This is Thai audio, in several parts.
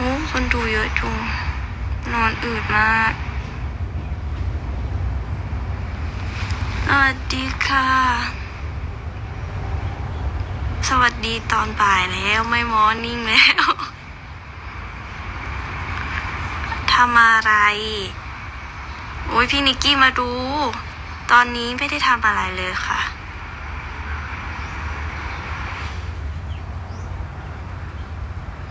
อ้คนดูเยอะจุงนอนอืดมากสวัสดีค่ะ สวัสดีตอนบ่ายแล้วไม่มอร์นิ่งแล้วทำอะไร โอ้ยพี่นิกกี้มาดู ตอนนี้ไม่ได้ทำอะไรเลยค่ะ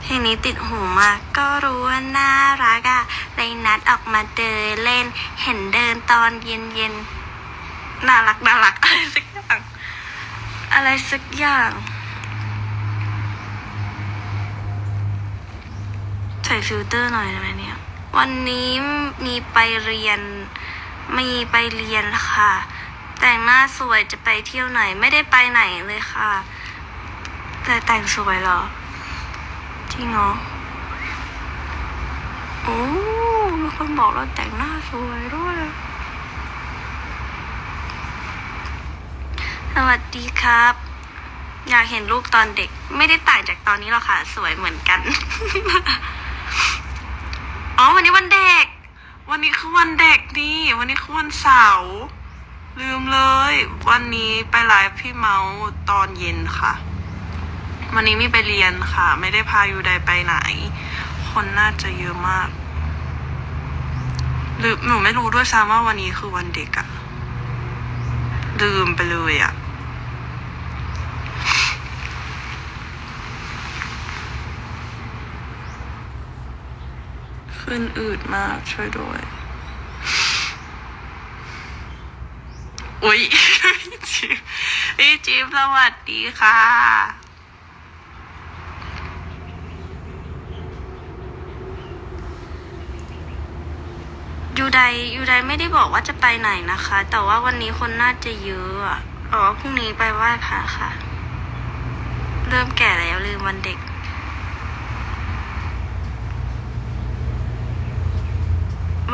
เพลงนี้ติดหูมาก ก็รู้ว่าน่ารักอะเลยนัดออกมาเดินเล่น เห็นเดินตอนเย็นเย็นน่ารักน่ารักอะไรสักอย่าง อะไรสักอย่างใส่ฟิลเตอร์หน่อยได้ไหมเนี่ย วันนี้มีไปเรียน มีไปเรียนค่ะ แต่งหน้าสวยจะไปเที่ยวไหน ไม่ได้ไปไหนเลยค่ะ แต่แต่งสวยเหรอ จริงเหรอ โอ้ มีคนบอกเราแต่งหน้าสวยด้วย สวัสดีครับ อยากเห็นลูกตอนเด็ก ไม่ได้ต่างจากตอนนี้หรอกค่ะ สวยเหมือนกัน อ๋อ วันนี้วันเด็ก วันนี้คือวันเด็กนี่ วันนี้คือวันเสาร์ลืมเลย วันนี้ไปไลฟ์พี่เมาส์ตอนเย็นค่ะ วันนี้มีไปเรียนค่ะ ไม่ได้พายูไดไปไหน คนน่าจะเยอะมากลืมหนูไม่รู้ด้วยซ้ำว่าวันนี้คือวันเด็กอะลืมไปเลยอะขึ้นอืดมากช่วยด้วย อุ๊ยพี่จิ๊บสวัสดีค่ะ ยูไดยูไดไม่ได้บอกว่าจะไปไหนนะคะ แต่ว่าวันนี้คนน่าจะเยอะอ๋อพรุ่งนี้ไปไหว้พระค่ะ เริ่มแก่แล้วลืมวันเด็ก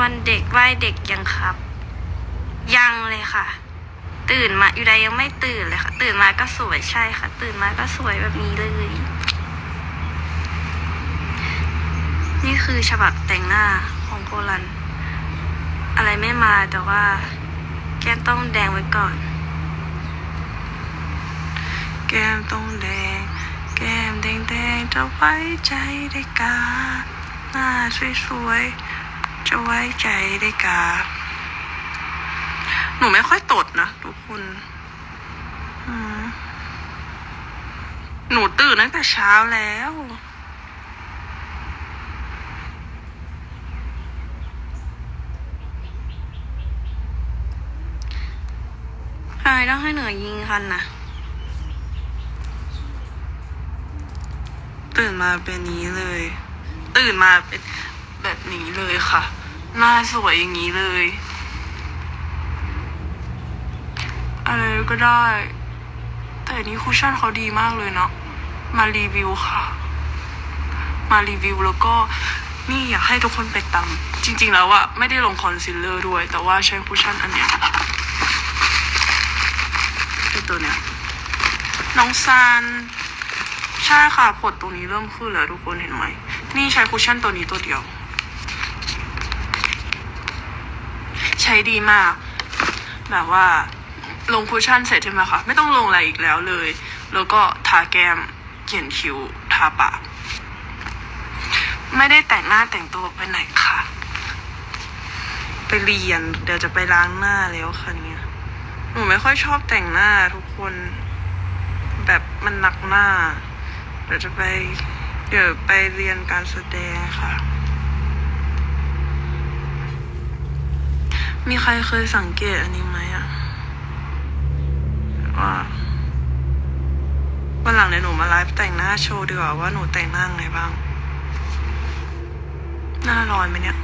วันเด็กไหว้เด็กยังครับ ยังเลยค่ะ ตื่นมายูไดยังไม่ตื่นเลยค่ะ ตื่นมาก็สวยใช่ค่ะ ตื่นมาก็สวยแบบนี้เลย นี่คือฉบับแต่งหน้าของโพลัน อะไรไม่มาแต่ว่า แก้มต้องแดงไว้ก่อน แก้มต้องแดง แก้มแดงแดงๆจะไว้ใจได้กา หน้าสวยๆจะไว้ใจได้กา หนูไม่ค่อยตดนะทุกคนหนูตื่นตั้งแต่เช้าแล้ว ทำไม ต้องให้เหนือยิงคันนะตื่นมาเป็นนี้เลย ตื่นมาเป็นแบบนี้เลยค่ะ หน้าสวยอย่างนี้เลย อะไรก็ได้ แต่นี้คุชชั่นเขาดีมากเลยเนาะ มารีวิวค่ะ มารีวิวแล้วก็นี่อยากให้ทุกคนไปตามจริง ๆ แล้วอะไม่ได้ลงคอนซีลเลอร์ด้วย แต่ว่าใช้คุชชั่นอันเนี้ย ตัวเนี้ยน้องซันใช่ค่ะผดตรงนี้เริ่มขึ้นแล้วทุกคนเห็นไหม นี่ใช้คุชชั่นตัวนี้ตัวเดียว ใช้ดีมาก แบบว่าลงคุชชั่นเสร็จใช่ไหมคะ ไม่ต้องลงอะไรอีกแล้วเลย แล้วก็ทาแก้มเขียนคิ้วทาปาก ไม่ได้แต่งหน้าแต่งตัวไปไหนค่ะ ไปเรียนเดี๋ยวจะไปล้างหน้าแล้วค่ะเนี่ย หนูไม่ค่อยชอบแต่งหน้าทุกคน แบบมันหนักหน้า เดี๋ยวจะไป เดี๋ยวไปเรียนการแสดงค่ะ มีใครเคยสังเกตอันนี้ไหมอะว่าวันหลังเดี๋ยวหนูมาไลฟ์แต่งหน้าโชว์ดีกว่าว่าหนูแต่งหน้าไงบ้าง หน้าร้อนไหมเนี่ย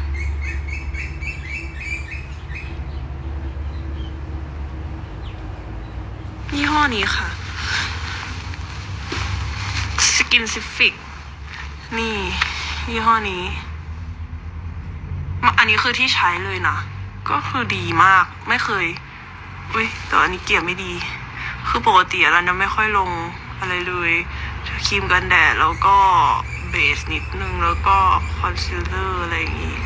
ยี่ห้อนี้ค่ะสกินซิฟิกนี่ ยี่ห้อนี้ อันนี้คือที่ใช้เลยนะ ก็คือดีมากไม่เคยอุ้ยแต่อันนี้เกลี่ยไม่ดี คือปกติเราจะไม่ค่อยลงอะไรเลยครีมกันแดดแล้วก็เบสนิดนึงแล้วก็คอนซีลเลอร์อะไรอย่างงี้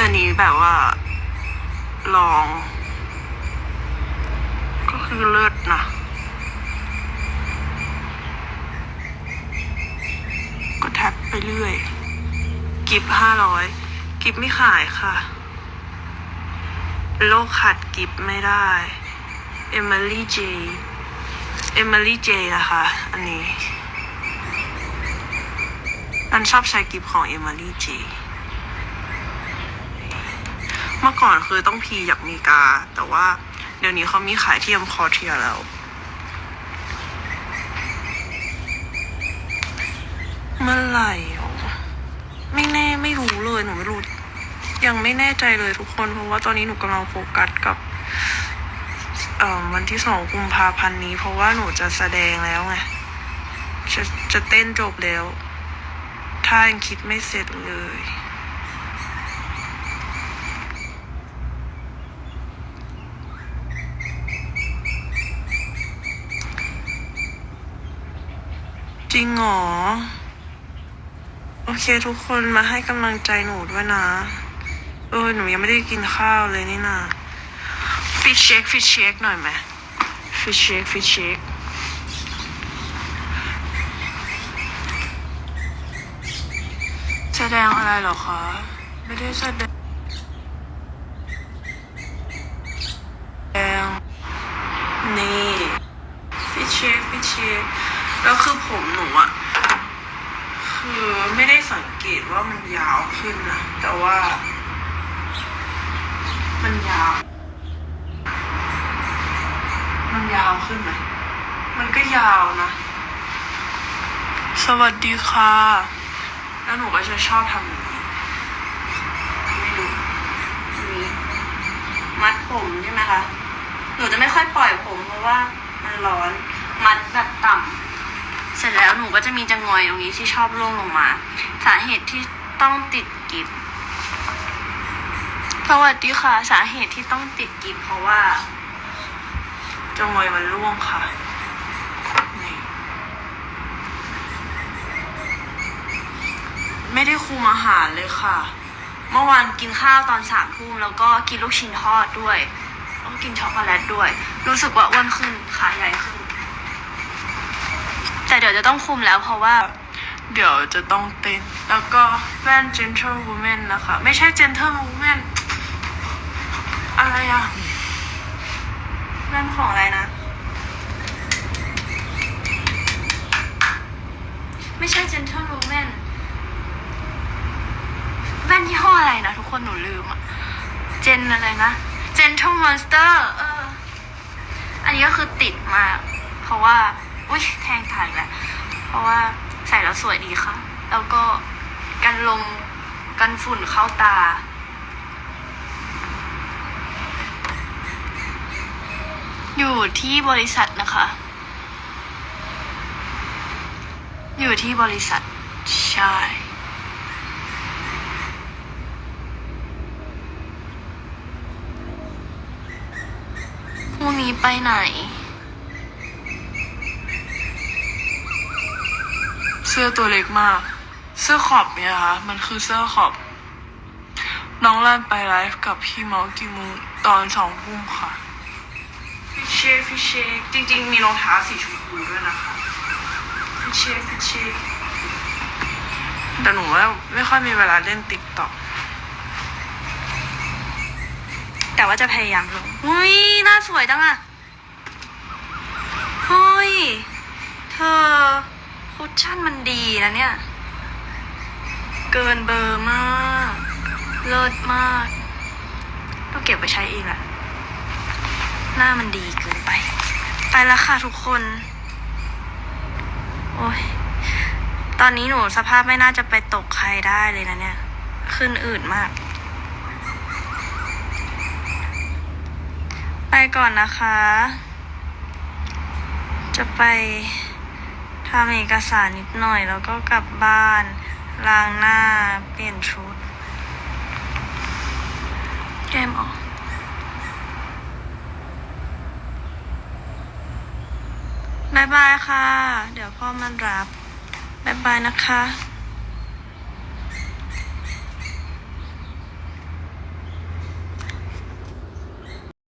อันนี้แบบว่าลอง คือเลิศนะก็แท็บไปเรื่อย กิฟห้าร้อยกิฟไม่ขายค่ะ โลกขาดกิฟไม่ได้ เอมิลี่เจ เอมิลี่เจนะคะ อันนี้อันชอบใช้กิฟของเอมิลี่เจ เมื่อก่อนคือต้องพีอยากมีกา แต่ว่า ดี๋ยวนี้เขามีขายที่อมคอเทียแล้ว เมื่อไหร่อะไม่แน่ไม่รู้เลยหนูไม่รู้ ยังไม่แน่ใจเลยทุกคน เพราะว่าตอนนี้หนูกำลังโฟกัสกับเอ่อวันที่สองกุมภาพันธ์นี้ เพราะว่าหนูจะแสดงแล้วไงจะจะเต้นจบแล้ว ถ้ายังคิดไม่เสร็จเลย ริงเหรอ โอเคทุกคนมาให้กำลังใจหนูด้วยนะ เออ หนูยังไม่ได้กินข้าวเลยนี่นาฟิชเชคฟิชเชคหน่อยไหมฟิชเชคฟิชเชคแสดงอะไรหรอคะ ไม่ได้แสดงนี่ฟิชเชคฟิชเชค แล้วคือผมหนูอะคือไม่ได้สังเกตว่ามันยาวขึ้นนะแต่ว่า มันยาว มันยาวขึ้นไหมมันก็ยาวนะ สวัสดีค่ะ แล้วหนูก็จะชอบทำอย่างนี้ไม่รู้นี่มัดผมใช่ไหมคะ หนูจะไม่ค่อยปล่อยผมเพราะว่ามันร้อน มัดแบบต่ำ เสร็จแล้วหนูก็จะมีจังงอยตรงนี้ที่ชอบร่วงลงมา สาเหตุที่ต้องติดกิฟสวัสดีค่ะ สาเหตุที่ต้องติดกิฟเพราะว่าจะงอยมันร่วงค่ะไม่ได้คุมอาหารเลยค่ะ เมื่อวานกินข้าวตอนสามทุ่มแล้วก็กินลูกชิ้นทอดด้วยแล้วก็กินช็อกโกแลตด้วย รู้สึกว่าอ้วนขึ้นขาใหญ่ขึ้น แต่เดี๋ยวจะต้องคุมแล้วเพราะว่า เดี๋ยวจะต้องเต้น แล้วก็แว่น gentle woman นะคะ ไม่ใช่ gentle woman อะไรอะเรื่องของอะไรนะ ไม่ใช่ Gentle Woman แว่นยี่ห้ออะไรนะทุกคนหนูลืมอะเจนอะไรนะ Gentle Monster เออ อันนี้ก็คือติดมาก เพราะว่า อุ้ยแทงถ่ายแล้วเพราะว่าใส่แล้วสวยดีค่ะ แล้วก็กันลมกันฝุ่นเข้าตา อยู่ที่บริษัทนะคะ อยู่ที่บริษัท ใช่ พรุ่งนี้ไปไหน เสื้อตัวเล็กมาก เสื้อขอบเนี่ยนะคะมันคือเสื้อขอบ น้องลันไปไลฟ์กับพี่เมาส์กี่โมงตอนสองทุ่มค่ะฟิชเชคฟิชเชคจริง ๆ มีรองเท้าสีชมพูด้วยนะคะฟิชเชคฟิชเชคแต่หนูว่าไม่ค่อยมีเวลาเล่นติ๊กต็อกแต่ว่าจะพยายามลงเฮ้ยหน้าสวยจังอะเฮ้ย เธอ คุชชั่นมันดีนะเนี่ย เกินเบอร์มาก เลิศมากต้องเก็บไปใช้เองแหละหน้ามันดีเกินไป ไปแล้วค่ะทุกคน โอ้ย ตอนนี้หนูสภาพไม่น่าจะไปตกใครได้เลยนะเนี่ย ขึ้นอืดมาก ไปก่อนนะคะ จะไป ทำเอกสารนิดหน่อยแล้วก็กลับบ้าน ล้างหน้า เปลี่ยนชุด แก้มออกบายบายค่ะ เดี๋ยวพ่อมันรับบายบายนะคะ